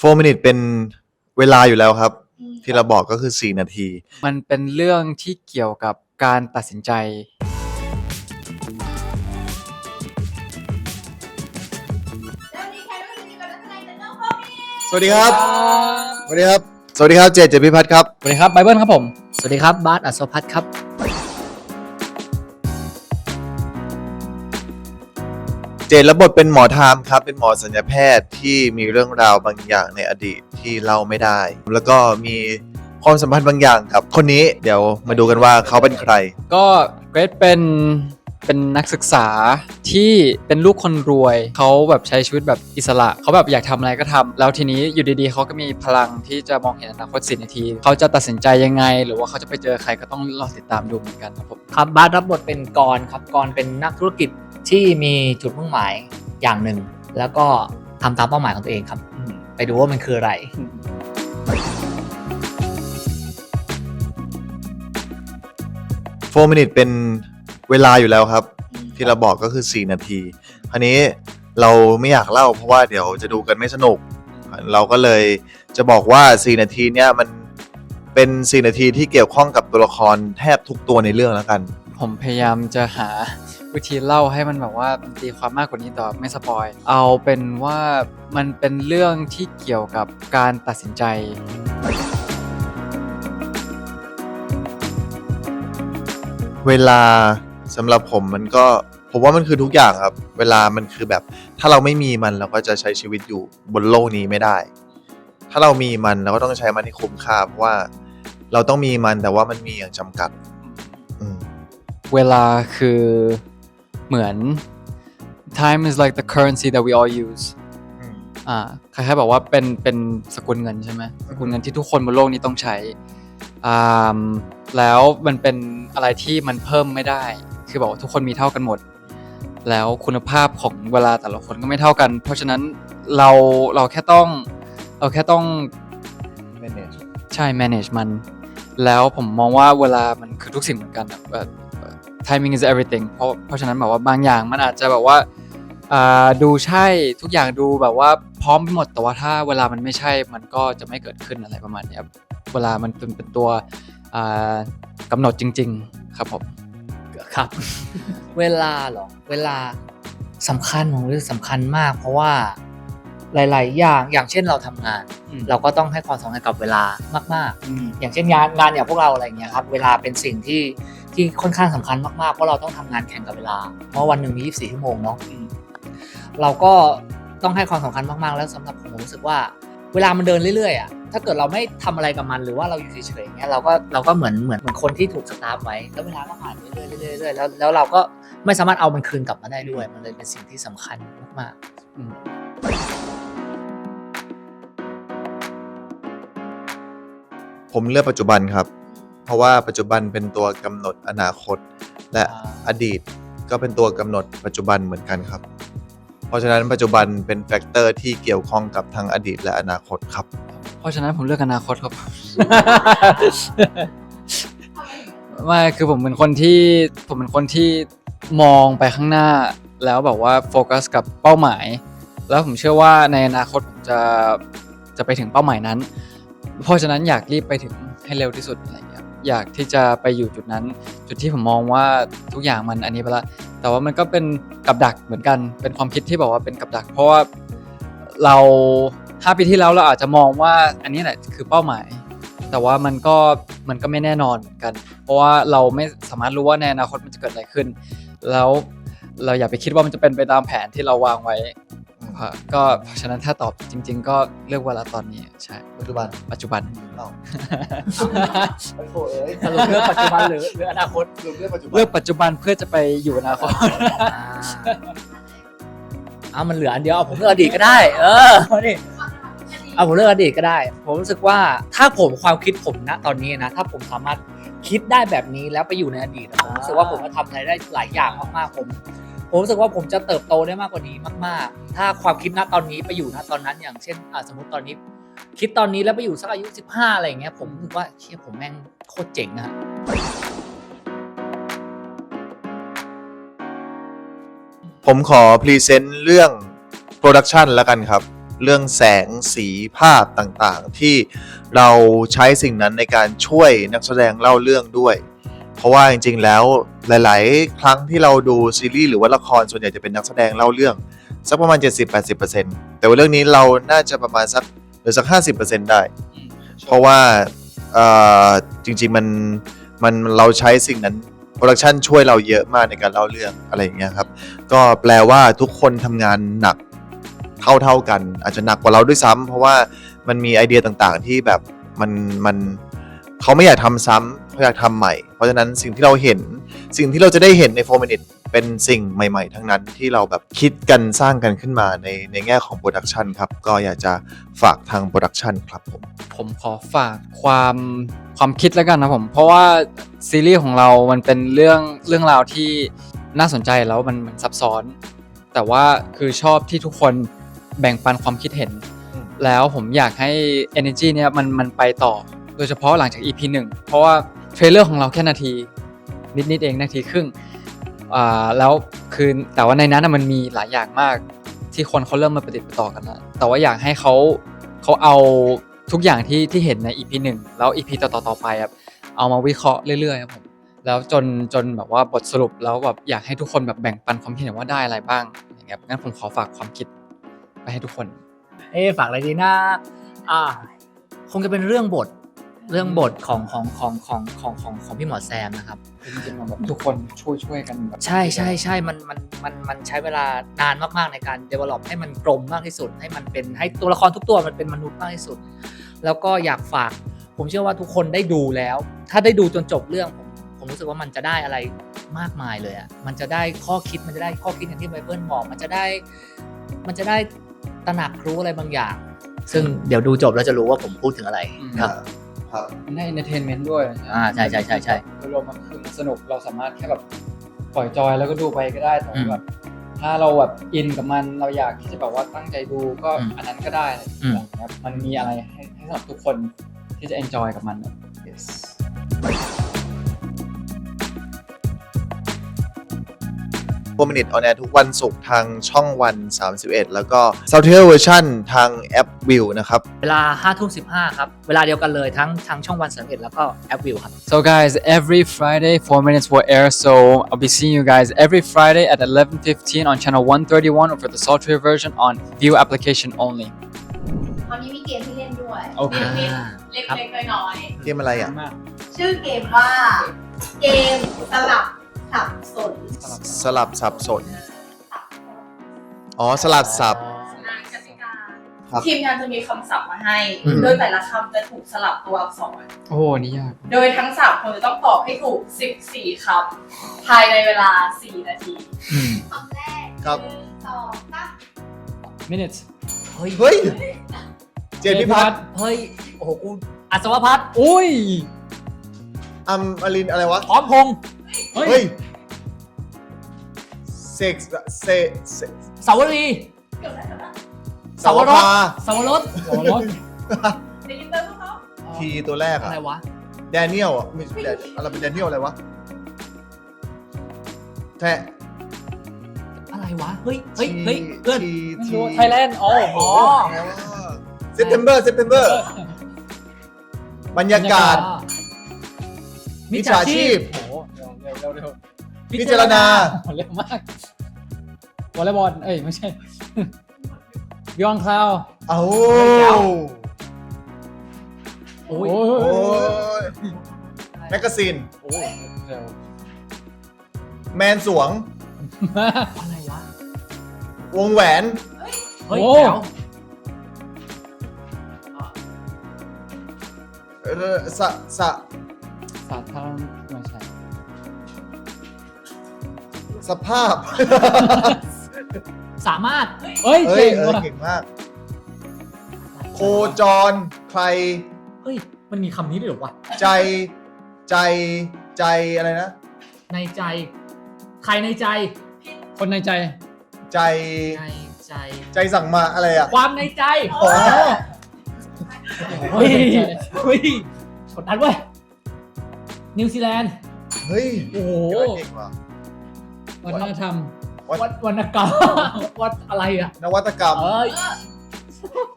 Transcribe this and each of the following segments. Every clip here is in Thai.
4 minute เป็นเวลาอยู่แล้วครับ ที่เราบอกก็คือ 4 นาที มันเป็นเรื่องที่เกี่ยวกับการตัดสินใจ สวัสดีครับ สวัสดีครับ สวัสดีครับ เจเจพิพัฒน์ครับ สวัสดีครับไบเบิลครับผม สวัสดีครับ บาสอัศวพัฒน์ครับ เจรับบทเป็นหมอไทม์ครับ เป็นหมอสัญญแพทย์ที่มีเรื่องราวบางอย่างในอดีตที่เล่าไม่ได้ แล้วก็มีความสัมพันธ์บางอย่างกับคนนี้ เดี๋ยวมาดูกันว่าเขาเป็นใคร ก็เกรดเป็น เป็นนักศึกษาที่เป็นลูกคนรวย เขาแบบใช้ชีวิตแบบอิสระ เขาแบบอยากทำอะไรก็ทำแล้วทีนี้อยู่ดีๆ เขาก็มีพลังที่จะมองเห็นอนาคตสินาที เขาจะตัดสินใจยังไง หรือว่าเขาจะไปเจอใครก็ต้องรอติดตามดูเหมือนกันครับผมครับบาสรับบทเป็นกรครับกรเป็นนักธุรกิจที่มีจุดมุ่งหมายอย่างหนึ่ง แล้วก็ทำตามเป้าหมายของตัวเองครับอืมไปดูว่ามันคืออะไร4 minute เป็น เวลาอยู่แล้วครับ ที่เราบอกก็คือ 4 นาที คราวนี้เราไม่อยากเล่าเพราะว่าเดี๋ยวจะดูกันไม่สนุก เราก็เลยจะบอกว่า 4 นาทีเนี่ยมันเป็น 4 นาทีที่เกี่ยวข้องกับตัวละครแทบทุกตัวในเรื่องแล้วกัน ผมพยายามจะหาวิธีเล่าให้มันแบบว่ามันตีความมากกว่านี้แต่ไม่สปอย เอาเป็นว่ามันเป็นเรื่องที่เกี่ยวกับการตัดสินใจเวลา สำหรับผมมันก็ผมว่ามันคือทุกอย่างครับ เวลามันคือแบบ ถ้าเราไม่มีมันเราก็จะใช้ชีวิตอยู่บนโลกนี้ไม่ได้ ถ้าเรามีมันเราก็ต้องใช้มันให้คุ้มค่าเพราะว่า เราต้องมีมันแต่ว่ามันมีอย่างจำกัด อืม เวลาคือเหมือน time is like the currency that we all use อ่าคล้ายๆแบบว่าเป็นเป็นสกุลเงินใช่ไหมสกุลเงินที่ทุกคนบนโลกนี้ต้องใช้อ่าแล้วมันเป็นอะไรที่มันเพิ่มไม่ได้ คือบอกว่าทุกคนมีเท่ากันหมด แล้วคุณภาพของเวลาแต่ละคนก็ไม่เท่ากัน เพราะฉะนั้นเราเราแค่ต้องเราแค่ต้อง manage ใช่ manage มัน แล้วผมมองว่าเวลามันคือทุกสิ่งเหมือนกันอะแบบ timing is everything เพราะเพราะฉะนั้นแบบว่าบางอย่างมันอาจจะแบบว่าอ่าดูใช่ทุกอย่างดูแบบว่าพร้อมไปหมดแต่ว่าถ้าเวลามันไม่ใช่มันก็จะไม่เกิดขึ้นอะไรประมาณเนี้ยครับเวลามันเป็นเป็นตัวอ่ากำหนดจริง ๆ ครับผม ครับ เวลาเหรอเวลาสำคัญของเรื่องสำคัญมาก เพราะว่าหลาย ๆ อย่างอย่างเช่นเราทำงาน เราก็ต้องให้ความสำคัญกับเวลามาก ๆ อย่างเช่นงานงานอย่างพวกเราอะไรอย่างเงี้ยครับเวลาเป็นสิ่งที่ที่ค่อนข้างสำคัญมาก ๆ เพราะเราต้องทำงานแข่งกับเวลา เพราะวันหนึ่งมี 24 ชั่วโมงเนาะเราก็ต้องให้ความสำคัญมาก ๆ แล้วสำหรับผมผมรู้สึกว่า เวลามันเดินเรื่อย ๆ อะ ถ้าเกิดเราไม่ทำอะไรกับมันหรือว่าเราอยู่เฉยๆอย่างเงี้ยเราก็เราก็เหมือนเหมือนเหมือนคนที่ถูกสตาร์ฟไว้ แล้วเวลาก็ผ่านไปเรื่อยๆเรื่อยๆแล้วแล้วเราก็ไม่สามารถเอามันคืนกลับมาได้ด้วย มันเลยเป็นสิ่งที่สำคัญมากๆอืมผมเลือกปัจจุบันครับ เพราะว่าปัจจุบันเป็นตัวกำหนดอนาคต และอดีตก็เป็นตัวกำหนดปัจจุบันเหมือนกันครับ เพราะฉะนั้นปัจจุบันเป็นแฟกเตอร์ที่เกี่ยวข้องกับทั้งอดีตและอนาคตครับ เพราะฉะนั้นผมเลือกอนาคตครับ ไม่คือผมเป็นคนที่ผมเป็นคนที่มองไปข้างหน้า แล้วแบบว่าโฟกัสกับเป้าหมาย แล้วผมเชื่อว่าในอนาคตผมจะจะไปถึงเป้าหมายนั้น เพราะฉะนั้นอยากรีบไปถึงให้เร็วที่สุดอะไรอย่างเงี้ยอยากที่จะไปอยู่จุดนั้น จุดที่ผมมองว่าทุกอย่างมันอันนี้ไปละแต่ว่ามันก็เป็นกับดักเหมือนกัน เป็นความคิดที่บอกว่าเป็นกับดัก เพราะว่าเรา ห้าปีที่แล้วเราอาจจะมองว่าอันนี้แหละคือเป้าหมาย แต่ว่ามันก็มันก็ไม่แน่นอนเหมือนกัน เพราะว่าเราไม่สามารถรู้ว่าในอนาคตมันจะเกิดอะไรขึ้น แล้วเราอย่าไปคิดว่ามันจะเป็นไปตามแผนที่เราวางไว้ครับก็เพราะฉะนั้นถ้าตอบจริง ๆ ก็เลือกเวลาตอนนี้ใช่ปัจจุบันปัจจุบันโอ้ยสรุปเรื่องปัจจุบันหรือหรืออนาคตเลือกปัจจุบันเลือกปัจจุบันเพื่อจะไปอยู่อนาคตเอามันเหลืออันเดียวเอาผมเลือกอดีตก็ได้ เออเอาดิ เอาผมเลือกอดีตก็ได้ ผมรู้สึกว่าถ้าผมความคิดผมนะตอนนี้นะ ถ้าผมสามารถคิดได้แบบนี้แล้วไปอยู่ในอดีตผมรู้สึกว่าผมจะทำอะไรได้หลายอย่างมากๆผมผมรู้สึกว่าผมจะเติบโตได้มากกว่านี้มาก ๆ ถ้าความคิดณตอนนี้ไปอยู่ณตอนนั้น อย่างเช่นสมมติตอนนี้ คิดตอนนี้แล้วไปอยู่สักอายุ 15 อะไรอย่างเงี้ยผมรู้สึกว่าเชี่ยผมแม่งโคตรเจ๋งอะผมขอพรีเซนต์เรื่องโปรดักชันแล้วกันครับ เรื่องแสงสีภาพต่างๆ ที่เราใช้สิ่งนั้นในการช่วยนักแสดงเล่าเรื่องด้วย เพราะว่าจริงๆแล้วหลายๆ ครั้งที่เราดูซีรีส์หรือว่าละครส่วนใหญ่จะเป็นนักแสดงเล่าเรื่องสักประมาณ 70-80%แต่ว่าเรื่องนี้เราน่าจะประมาณสักหรือสัก 50%ได้ เพราะว่าจริงๆมันมันเราใช้สิ่งนั้นโปรดักชันช่วยเราเยอะมากในการเล่าเรื่องอะไรอย่างเงี้ยครับ ก็แปลว่าทุกคนทำงานหนัก เท่าเท่ากัน อาจจะหนักกว่าเราด้วยซ้ำเพราะว่ามันมีไอเดียต่างๆที่แบบมันมันเขาไม่อยากทำซ้ำเขาอยากทำใหม่ เพราะฉะนั้นสิ่งที่เราเห็นสิ่งที่เราจะได้เห็นใน4 minute เป็นสิ่งใหม่ๆ ทั้งนั้นที่เราแบบคิดกันสร้างกันขึ้นมาในในแง่ของโปรดักชันครับ ก็อยากจะฝากทางโปรดักชันครับผม ผมขอฝากความความคิดแล้วกันนะผม เพราะว่าซีรีส์ของเรา มันเป็นเรื่องเรื่องราวที่น่าสนใจแล้วมันมันซับซ้อน แต่ว่าคือชอบที่ทุกคน แบ่งปันความคิดเห็น อืม แล้วผมอยากให้ energy เนี่ยมันมันไปต่อ โดยเฉพาะหลังจาก EP 1 เพราะว่าเทรลเลอร์ของเราแค่นาที นิดนิดๆเองนาทีครึ่งอ่าแล้วคือแต่ว่าในนั้นนะมันมีหลายอย่างมากที่คนเขาเริ่มมาประติดประต่อกันแล้วแต่ว่าอยากให้เขาเขาเอาทุกอย่างที่ที่เห็นใน EP หนึ่งแล้ว EP ต่อๆต่อไปครับเอามาวิเคราะห์เรื่อยๆครับผม แล้วจนจนแบบว่าบทสรุปแล้วแบบอยากให้ทุกคนแบบแบ่งปันความคิดเห็นว่าได้อะไรบ้างอย่างเงี้ยงั้นผมขอฝากความคิดไป ให้ทุกคน เอ๊ะฝากอะไรดีนะอ่าคงจะเป็นเรื่องบทเรื่องบทของของของของของของของพี่หมอแซมนะครับจริงๆมันแบบทุกคนช่วยช่วยกันแบบใช่ใช่ใช่มันมันมันมันใช้เวลานานมากๆในการ develop ให้มันกลมมากที่สุด ให้มันเป็นให้ตัวละครทุกตัวมันเป็นมนุษย์มากที่สุด แล้วก็อยากฝาก ผมเชื่อว่าทุกคนได้ดูแล้ว ถ้าได้ดูจนจบเรื่องผมผมรู้สึกว่ามันจะได้อะไรมากมายเลยอะมันจะได้ข้อคิดมันจะได้ข้อคิดอย่างที่ไบเบิลบอก มันจะได้มันจะได้ ตระหนักรู้อะไรบางอย่าง ซึ่งเดี๋ยวดูจบแล้วจะรู้ว่าผมพูดถึงอะไรอืมครับครับมันได้ entertainment ด้วยอ่าใช่ใช่ใช่ใช่โดยรวมมันคือมันสนุกเราสามารถแค่แบบปล่อยจอยแล้วก็ดูไปก็ได้แต่อืว่ามแบบถ้าเราแบบอินกับมันเราอยากที่จะแบบว่าตั้งใจดูก็อืมอันนั้นก็ได้อะไรอืมอย่างเงี้ยมันมีอะไรให้ให้สำหรับทุกคนที่จะ enjoy กับมัน yes โมินิ ตออนแอร์ทุกวันศุกร์ทางช่องวัน 31 แล้วก็ซาวเทอร์เวอร์ชันทางแอปวิวนะครับ เวลา5้าทุ่มสิครับ เวลาเดียวกันเลยทั้งทางช่องวันสังเกตแล้วก็แอปวิวครับ So guys every Friday 4 minutes will air so I'll be seeing you guys every Friday at 11:15 on channel 131 or for the Saltware version on View application only ตอนนี้มีเกมที่เล่นด้วยโอเคนิดอ่าๆเล็ครับกๆน้อยเกมอะไรอะ ๆ ชื่อเกมว่า เกมสลับสับสน สลับสับสน อ๋อสลับสับนางกติกาครับทีมงานจะมีคำศัพท์มาให้ อืม โดยแต่ละคำจะถูกสลับตัวอักษร โอ้โหนี่ยาก โดยทั้งสามคนจะต้องตอบให้ถูก 14คำภายในเวลา 4 นาที อืม คำแรกครับ หนึ่งสองสาม minutes เฮ้ยเฮ้ยเจนพิพัฒน์เฮ้ย โอ้โห กูอัศวพัฒน์อุ้ย อัมอลินอะไรวะ พร้อมพงษ์เฮ้ย เฮ้ย เซกเซเซสาวรีเกือบแล้วเกือบแล้วสาวรสภาสาวรสโอ้โหได้ยินเติมพวกเขาทีตัวแรกอะอะไรวะแดเนียลอะไม่ใช่แดอะไรเป็นแดเนียลอะไรวะแทะอะไรวะเฮ้ยเฮ้ยเฮ้ยเพื่อนทีไม่ทีรู้ไทยแลนด์อ๋ออ๋อเซปเทมเบอร์เซปเทมเบอร์บรรยากาศ มิจฉาชีพโอ้โหเร็วเร็วเร็วเร็วพิจารณาเร็วมาก วอลเลย์บอลเอ้ยไม่ใช่บิองคลาวเอาแจ๋วโอ้โอ้ยยโอ้ยแมกกาซีน โอ้ยเร็วแมนสวง อะไรวะ วงแหวน เฮ้ยโอ้ แจ๋วเอ่อสะสะสาธารณไม่ใช่สภาพ สามารถเฮ้ยเฮ้ยเก่งเออว่ะเก่งมาก โคจรใคร เฮ้ย มันมีคำนี้ด้วยเหรอวะ ใจใจใจอะไรนะ ในใจ ใครในใจ คนในใจ ใจในใจ ใจสั่งมาอะไรอะ ความในใจอ๋อเฮ้ยเฮ้ยกดดันเว้ย นิวซีแลนด์เฮ้ยโอ้โหเก่งว่ะวัฒนธรรม วัดวรรณกรรม วัดอะไรอะนวัตกรรม เอ้ย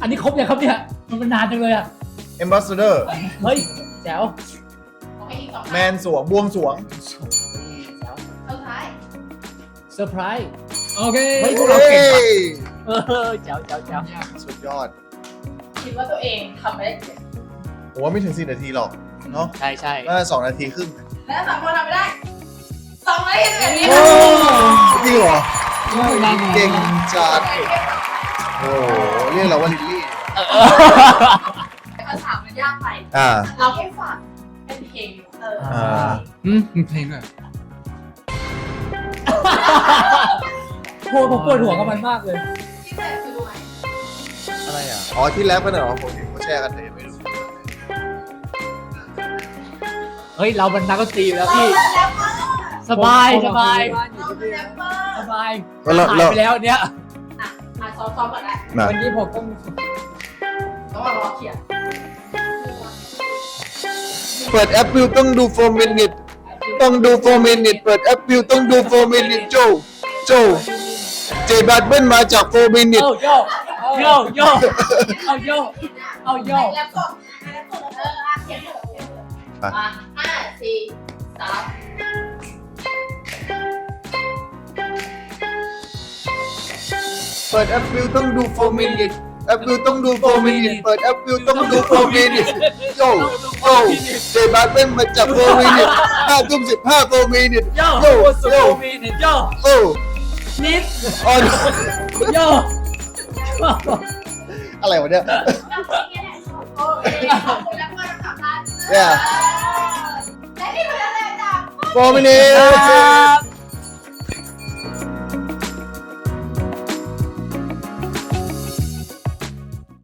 อันนี้ครบยังครับเนี่ย มันเป็นนานจังเลยอะ ambassador เฮ้ยแจ๋วขอให้อีกสองแมนสวงบวงสรวง แจ๋วสุดท้ายเซอร์ไพรส์ โอเคเฮ้ยพวกเรา เก่งว่ะฮ้ยเออแจ๋วแจ๋วแจ๋วสุดยอดคิดว่าตัวเองทำไม่ได้กี่ผมว่าไม่ถึงสี่นาทีหรอกเนาะใช่ใช่ น่าจะสองนาทีครึ่ง และสามคนทำไม่ได้สองนาทีสิบเอ็ดวิโอ้ จริงเหรอเก่งจัดโโอ้โหเรียกเราว่าลิลลี่คำถามมันยากไปอ่าเราให้ฟังเป็นเพลงเอออ่าอืมมีเพลงด้วยโหผมปวดหัวกับมันมากเลย ที่แต่คือรู้ไหมอะไรอะอ๋อที่แรปกันเหรอผมเห็นเขาแชร์กันแต่ยังไม่รู้เฮ้ย เราเป็นนักดนตรีอยู่แล้วเราพี่เป็นแรปเปอร์ สบายสบายเราเป็นแรปเปอร์สบายแล้วเราหายเรา ไปแล้วเนี้ยอะอะซ้อมๆก่อนได้น่ะวันนี้ผมต้องต้องมารอเขียนเปิดแอปวิวต้องดู4 minute ต้องดู4 minute เปิดแอปวิวต้องดู4 minute โจโจเจบัตเบิ้ลมาจาก4 minute โอ้โยโยโยเอาโยเอาโยแรปสดแรปสดเอออะเขียนเถอะเขียนเถอะมาห้าสี่สาม เปิดแอปวิวต้องดู4 minute แอปวิวต้องดู4 minute เปิดแอปวิวต้องดู4 minute โจโจเจบัตเบิ้ลมาจาก4 minute ห้าทุ่มสิบห้า4 minute โยโยสุโยดมีเนี่ยโยโอ้นิดออนโยอะไรวะเนี่ยโอเคขอบคุณแรปเปอร์ทั้งสามท่าน Yeah และนี่คืออะไรจ้ะ4 minute ครับ